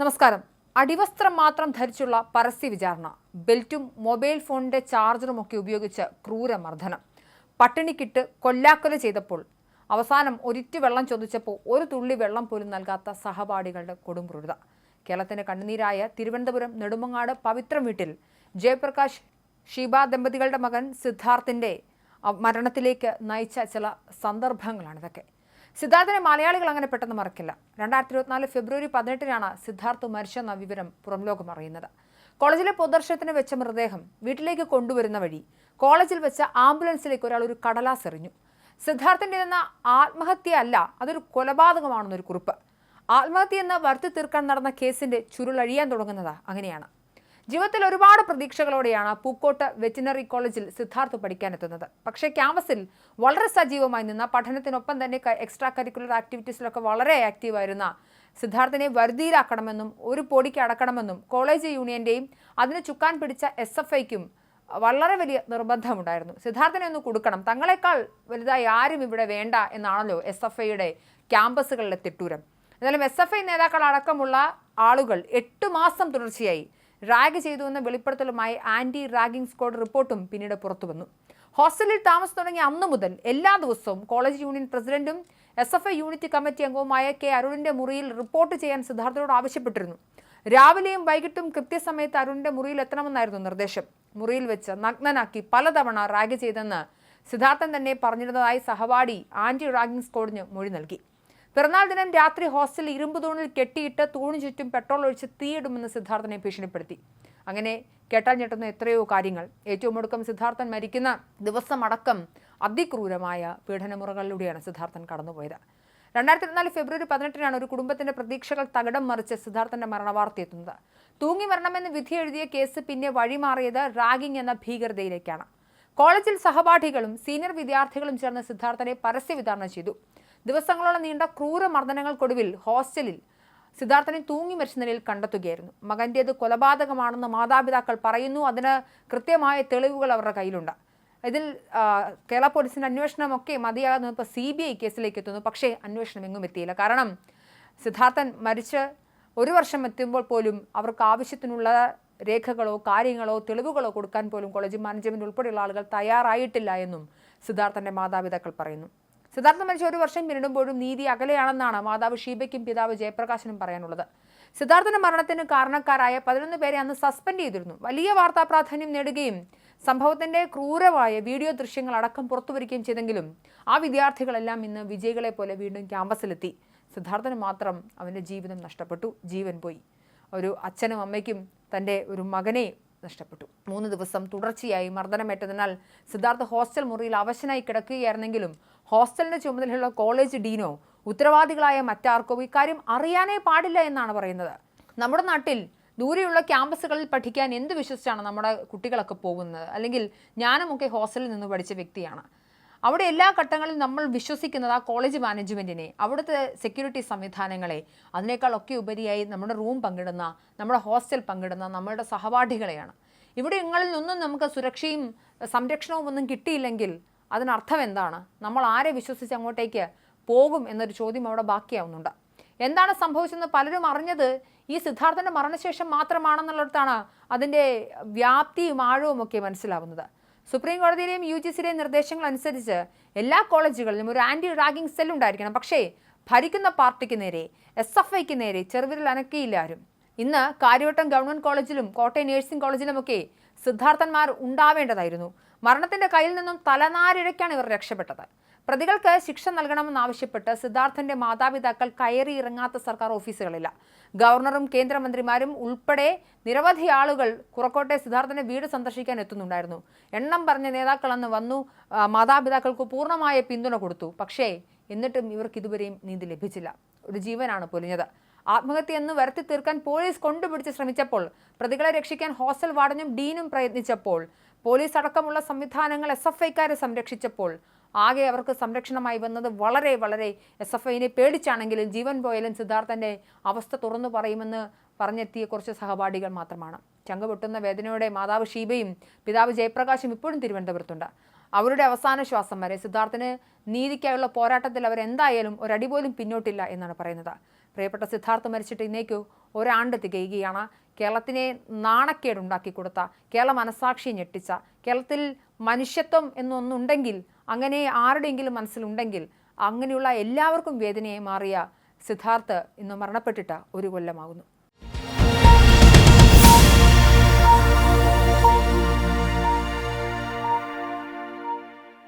നമസ്കാരം. അടിവസ്ത്രം മാത്രം ധരിച്ചുള്ള പരസ്യ വിചാരണ. ബെൽറ്റും മൊബൈൽ ഫോണിന്റെ ചാർജറും ഒക്കെ ഉപയോഗിച്ച് ക്രൂരമർദ്ദനം. പട്ടിണിക്കിട്ട് കൊല്ലാക്കൊല ചെയ്തപ്പോൾ അവസാനം ഒരിറ്റു വെള്ളം ചോദിച്ചപ്പോൾ ഒരു തുള്ളി വെള്ളം പോലും നൽകാത്ത സഹപാഠികളുടെ കൊടുംക്രൂരത കേരളത്തിന്റെ കണ്ണുനീരായ തിരുവനന്തപുരം നെടുമങ്ങാട് പവിത്രം വീട്ടിൽ ജയപ്രകാശ് ഷീബ ദമ്പതികളുടെ മകൻ സിദ്ധാർത്ഥിന്റെ മരണത്തിലേക്ക് നയിച്ച ചില സന്ദർഭങ്ങളാണിതൊക്കെ. സിദ്ധാർത്ഥിനെ മലയാളികൾ അങ്ങനെ പെട്ടെന്ന് മറക്കില്ല. രണ്ടായിരത്തി ഇരുപത്തിനാല് ഫെബ്രുവരി പതിനെട്ടിനാണ് സിദ്ധാർത്ഥ് മരിച്ചെന്ന വിവരം പുറംലോകം അറിയുന്നത്. കോളേജിലെ പൊതുദർശനത്തിന് വെച്ച മൃതദേഹം വീട്ടിലേക്ക് കൊണ്ടുവരുന്ന വഴി കോളേജിൽ വെച്ച ആംബുലൻസിലേക്ക് ഒരാൾ ഒരു കടലാസ് എറിഞ്ഞു. സിദ്ധാർത്ഥിന്റെതെന്ന ആത്മഹത്യ അല്ല അതൊരു കൊലപാതകമാണെന്നൊരു കുറിപ്പ്. ആത്മഹത്യ എന്ന് വരുത്തി തീർക്കാൻ നടന്ന കേസിന്റെ ചുരുളഴിയാൻ തുടങ്ങുന്നത് അങ്ങനെയാണ്. ജീവിതത്തിൽ ഒരുപാട് പ്രതീക്ഷകളോടെയാണ് പൂക്കോട്ട് വെറ്റിനറി കോളേജിൽ സിദ്ധാർത്ഥ് പഠിക്കാനെത്തുന്നത്. പക്ഷേ ക്യാമ്പസിൽ വളരെ സജീവമായി നിന്ന പഠനത്തിനൊപ്പം തന്നെ എക്സ്ട്രാ കരിക്കുലർ ആക്ടിവിറ്റീസിലൊക്കെ വളരെ ആക്റ്റീവായിരുന്ന സിദ്ധാർത്ഥിനെ വരുതിയിലാക്കണമെന്നും ഒരു പൊടിക്ക് അടക്കണമെന്നും കോളേജ് യൂണിയന്റെയും അതിന് ചുക്കാൻ പിടിച്ച എസ് എഫ് ഐക്കും വളരെ വലിയ നിർബന്ധമുണ്ടായിരുന്നു. സിദ്ധാർത്ഥിനെ ഒന്ന് കൊടുക്കണം. തങ്ങളെക്കാൾ വലുതായി ആരും ഇവിടെ വേണ്ട എന്നാണല്ലോ എസ് എഫ് ഐയുടെ ക്യാമ്പസുകളിലെ തിട്ടൂരം. എന്നാലും എസ് എഫ് ഐ നേതാക്കൾ അടക്കമുള്ള ആളുകൾ എട്ട് മാസം തുടർച്ചയായി റാഗ് ചെയ്തുവെന്ന വെളിപ്പെടുത്തലുമായി ആന്റി റാഗിംഗ് സ്ക്വാഡ് റിപ്പോർട്ടും പിന്നീട് പുറത്തു വന്നു. ഹോസ്റ്റലിൽ താമസം തുടങ്ങിയ അന്നു മുതൽ എല്ലാ ദിവസവും കോളേജ് യൂണിയൻ പ്രസിഡന്റും S F I unit committee അംഗവുമായ കെ അരുണിന്റെ മുറിയിൽ റിപ്പോർട്ട് ചെയ്യാൻ സിദ്ധാർത്ഥനോട് ആവശ്യപ്പെട്ടിരുന്നു. രാവിലെയും വൈകിട്ടും കൃത്യസമയത്ത് അരുണിന്റെ മുറിയിൽ എത്തണമെന്നായിരുന്നു നിർദ്ദേശം. മുറിയിൽ വെച്ച് നഗ്നനാക്കി പലതവണ റാഗ് ചെയ്തെന്ന് സിദ്ധാർത്ഥൻ തന്നെ പറഞ്ഞിരുന്നതായി സഹപാഠി ആന്റി റാഗിംഗ് സ്ക്വാഡിന് മൊഴി നൽകി. പിറന്നാൾ ദിനം രാത്രി ഹോസ്റ്റലിൽ ഇരുമ്പ് തൂണിൽ കെട്ടിയിട്ട് തൂണിന് ചുറ്റും പെട്രോൾ ഒഴിച്ച് തീയിടുമെന്ന് സിദ്ധാർത്ഥനെ ഭീഷണിപ്പെടുത്തി. അങ്ങനെ കേട്ടാൽ ഞെട്ടുന്ന എത്രയോ കാര്യങ്ങൾ. ഏറ്റവും ഒടുക്കം സിദ്ധാർത്ഥൻ മരിക്കുന്ന ദിവസമടക്കം അതിക്രൂരമായ പീഡനമുറകളിലൂടെയാണ് സിദ്ധാർത്ഥൻ കടന്നുപോയത്. രണ്ടായിരത്തി ഇരുപത്തിനാല് ഫെബ്രുവരി പതിനെട്ടിനാണ് ഒരു കുടുംബത്തിന്റെ പ്രതീക്ഷകൾ തകിടം മറിച്ച് സിദ്ധാർത്ഥന്റെ മരണവാർത്ത എത്തുന്നത്. തൂങ്ങി മരണമെന്ന് വിധി എഴുതിയ കേസ് പിന്നെ വഴിമാറിയത് റാഗിംഗ് എന്ന ഭീകരതയിലേക്കാണ്. കോളേജിൽ സഹപാഠികളും സീനിയർ വിദ്യാർത്ഥികളും ചേർന്ന് സിദ്ധാർത്ഥനെ പരസ്യ വിതരണം ചെയ്തു. ദിവസങ്ങളോളം നീണ്ട ക്രൂര മർദ്ദനങ്ങൾക്കൊടുവിൽ ഹോസ്റ്റലിൽ സിദ്ധാർത്ഥനെ തൂങ്ങി മരിച്ച നിലയിൽ കണ്ടെത്തുകയായിരുന്നു. മകന്റേത് കൊലപാതകമാണെന്ന് മാതാപിതാക്കൾ പറയുന്നു. അതിന് കൃത്യമായ തെളിവുകൾ അവരുടെ കയ്യിലുണ്ട്. ഇതിൽ കേരള പോലീസിന്റെ അന്വേഷണമൊക്കെ മതിയാകുന്ന ഇപ്പോൾ സി ബി ഐ കേസിലേക്ക് എത്തുന്നു. പക്ഷേ അന്വേഷണം എങ്ങും എത്തിയില്ല. കാരണം സിദ്ധാർത്ഥൻ മരിച്ച് ഒരു വർഷം എത്തുമ്പോൾ പോലും അവർക്ക് ആവശ്യത്തിനുള്ള രേഖകളോ കാര്യങ്ങളോ തെളിവുകളോ കൊടുക്കാൻ പോലും കോളേജ് മാനേജ്മെന്റ് ഉൾപ്പെടെയുള്ള ആളുകൾ തയ്യാറായിട്ടില്ല എന്നും സിദ്ധാർത്ഥന്റെ മാതാപിതാക്കൾ പറയുന്നു. സിദ്ധാർത്ഥൻ മരിച്ച ഒരു വർഷം പിന്നിടുമ്പോഴും നീതി അകലെയാണെന്നാണ് മാതാവ് ഷീബയ്ക്കും പിതാവ് ജയപ്രകാശനും പറയാനുള്ളത്. സിദ്ധാർത്ഥന്റെ മരണത്തിന് കാരണക്കാരായ പതിനൊന്ന് പേരെ അന്ന് സസ്പെൻഡ് ചെയ്തിരുന്നു. വലിയ വാർത്താ പ്രാധാന്യം നേടുകയും സംഭവത്തിന്റെ ക്രൂരമായ വീഡിയോ ദൃശ്യങ്ങൾ അടക്കം പുറത്തുവരികയും ചെയ്തെങ്കിലും ആ വിദ്യാർത്ഥികളെല്ലാം ഇന്ന് വിജയികളെ പോലെ വീണ്ടും ക്യാമ്പസിലെത്തി. സിദ്ധാർത്ഥന് മാത്രം അവന്റെ ജീവിതം നഷ്ടപ്പെട്ടു. ജീവൻ പോയി. ഒരു അച്ഛനും അമ്മയ്ക്കും തന്റെ ഒരു മകനെ നഷ്ടപ്പെട്ടു. മൂന്ന് ദിവസം തുടർച്ചയായി മർദ്ദനമേറ്റതിനാൽ സിദ്ധാർത്ഥ ഹോസ്റ്റൽ മുറിയിൽ അവശനായി കിടക്കുകയായിരുന്നെങ്കിലും ഹോസ്റ്റലിന്റെ ചുമതലയുള്ള കോളേജ് ഡീനോ ഉത്തരവാദികളായ മറ്റാർക്കോ ഇക്കാര്യം അറിയാനേ പാടില്ല എന്നാണ് പറയുന്നത്. നമ്മുടെ നാട്ടിൽ ദൂരെയുള്ള ക്യാമ്പസുകളിൽ പഠിക്കാൻ എന്ത് വിശ്വസിച്ചാണ് നമ്മുടെ കുട്ടികളൊക്കെ പോകുന്നത്? അല്ലെങ്കിൽ ഞാനുമൊക്കെ ഹോസ്റ്റലിൽ നിന്ന് പഠിച്ച വ്യക്തിയാണ്. അവിടെ എല്ലാ ഘട്ടങ്ങളിലും നമ്മൾ വിശ്വസിക്കുന്നത് ആ കോളേജ് മാനേജ്മെന്റിനെ അവിടുത്തെ സെക്യൂരിറ്റി സംവിധാനങ്ങളെ അതിനേക്കാളൊക്കെ ഉപരിയായി നമ്മുടെ റൂം പങ്കിടുന്ന നമ്മുടെ ഹോസ്റ്റൽ പങ്കിടുന്ന നമ്മളുടെ സഹപാഠികളെയാണ്. ഇവിടെ ഇങ്ങളിൽ നിന്നും നമുക്ക് സുരക്ഷയും സംരക്ഷണവും ഒന്നും കിട്ടിയില്ലെങ്കിൽ അതിനർത്ഥം എന്താണ്? നമ്മൾ ആരെ വിശ്വസിച്ച് അങ്ങോട്ടേക്ക് പോകും എന്നൊരു ചോദ്യം അവിടെ ബാക്കിയാവുന്നുണ്ട്. എന്താണ് സംഭവിച്ചതെന്ന് പലരും അറിഞ്ഞത് ഈ സിദ്ധാർത്ഥന്റെ മരണശേഷം മാത്രമാണെന്നുള്ളിടത്താണ് അതിന്റെ വ്യാപ്തിയും ആഴവും ഒക്കെ മനസ്സിലാവുന്നത്. സുപ്രീം കോടതിയിലെയും യു ജി സിയിലെയും നിർദ്ദേശങ്ങൾ അനുസരിച്ച് എല്ലാ കോളേജുകളിലും ഒരു ആന്റി റാഗിംഗ് സെൽ ഉണ്ടായിരിക്കണം. പക്ഷേ ഭരിക്കുന്ന പാർട്ടിക്ക് നേരെ എസ് എഫ് ഐക്ക് നേരെ ചെറുവിരൽ അനക്കിയില്ല ആരും. ഇന്ന് കാര്യവട്ടം ഗവൺമെന്റ് കോളേജിലും കോട്ടയം നഴ്സിംഗ് കോളേജിലുമൊക്കെ സിദ്ധാർത്ഥന്മാർ ഉണ്ടാവേണ്ടതായിരുന്നു. മരണത്തിന്റെ കയ്യിൽ നിന്നും തലനാരിഴയ്ക്കാണ് ഇവർ രക്ഷപ്പെട്ടത്. പ്രതികൾക്ക് ശിക്ഷ നൽകണമെന്നാവശ്യപ്പെട്ട് സിദ്ധാർത്ഥന്റെ മാതാപിതാക്കൾ കയറി ഇറങ്ങാത്ത സർക്കാർ ഓഫീസുകളില്ല. ഗവർണറും കേന്ദ്രമന്ത്രിമാരും ഉൾപ്പെടെ നിരവധി ആളുകൾ കുറക്കോട്ടെ സിദ്ധാർത്ഥന്റെ വീട് സന്ദർശിക്കാൻ എത്തുന്നുണ്ടായിരുന്നു. എണ്ണം പറഞ്ഞ നേതാക്കൾ അന്ന് വന്നു മാതാപിതാക്കൾക്ക് പൂർണമായ പിന്തുണ കൊടുത്തു. പക്ഷേ എന്നിട്ടും ഇവർക്ക് ഇതുവരെയും നീതി ലഭിച്ചില്ല. ഒരു ജീവനാണ് പൊലിഞ്ഞത്. ആത്മഹത്യ എന്ന് വരുത്തി തീർക്കാൻ പോലീസ് കൊണ്ടുപിടിച്ച് ശ്രമിച്ചപ്പോൾ പ്രതികളെ രക്ഷിക്കാൻ ഹോസ്റ്റൽ വാർഡനും ഡീനും പ്രയത്നിച്ചപ്പോൾ പോലീസ് അടക്കമുള്ള സംവിധാനങ്ങൾ എസ് എഫ് ഐക്കാരെ സംരക്ഷിച്ചപ്പോൾ ആകെ അവർക്ക് സംരക്ഷണമായി വന്നത് വളരെ വളരെ എസ് എഫ് ഐനെ പേടിച്ചാണെങ്കിലും ജീവൻ പോയാലും സിദ്ധാർത്ഥന്റെ അവസ്ഥ തുറന്നു പറയുമെന്ന് പറഞ്ഞെത്തിയ കുറച്ച് സഹപാഠികൾ മാത്രമാണ്. ചങ്ക് പൊട്ടുന്ന വേദനയോടെ മാതാവ് ഷീബയും പിതാവ് ജയപ്രകാശും ഇപ്പോഴും തിരുവനന്തപുരത്തുണ്ട്. അവരുടെ അവസാന ശ്വാസം വരെ സിദ്ധാർത്ഥന് നീതിക്കായുള്ള പോരാട്ടത്തിൽ അവരെന്തായാലും ഒരടി പോലും പിന്നോട്ടില്ല എന്നാണ് പറയുന്നത്. പ്രിയപ്പെട്ട സിദ്ധാർത്ഥ മരിച്ചിട്ട് ഇന്നേക്കു ഒരാണ്ട് തികയുകയാണ്. കേരളത്തിനെ നാണക്കേടുണ്ടാക്കി കൊടുത്ത കേരള മനസാക്ഷി ഞെട്ടിച്ച കേരളത്തിൽ മനുഷ്യത്വം എന്നൊന്നുണ്ടെങ്കിൽ അങ്ങനെ ആരുടെയെങ്കിലും മനസ്സിലുണ്ടെങ്കിൽ അങ്ങനെയുള്ള എല്ലാവർക്കും വേദനയായി മാറിയ സിദ്ധാർത്ഥ് ഇന്ന് മരണപ്പെട്ടിട്ട് ഒരു കൊല്ലമാകുന്നു.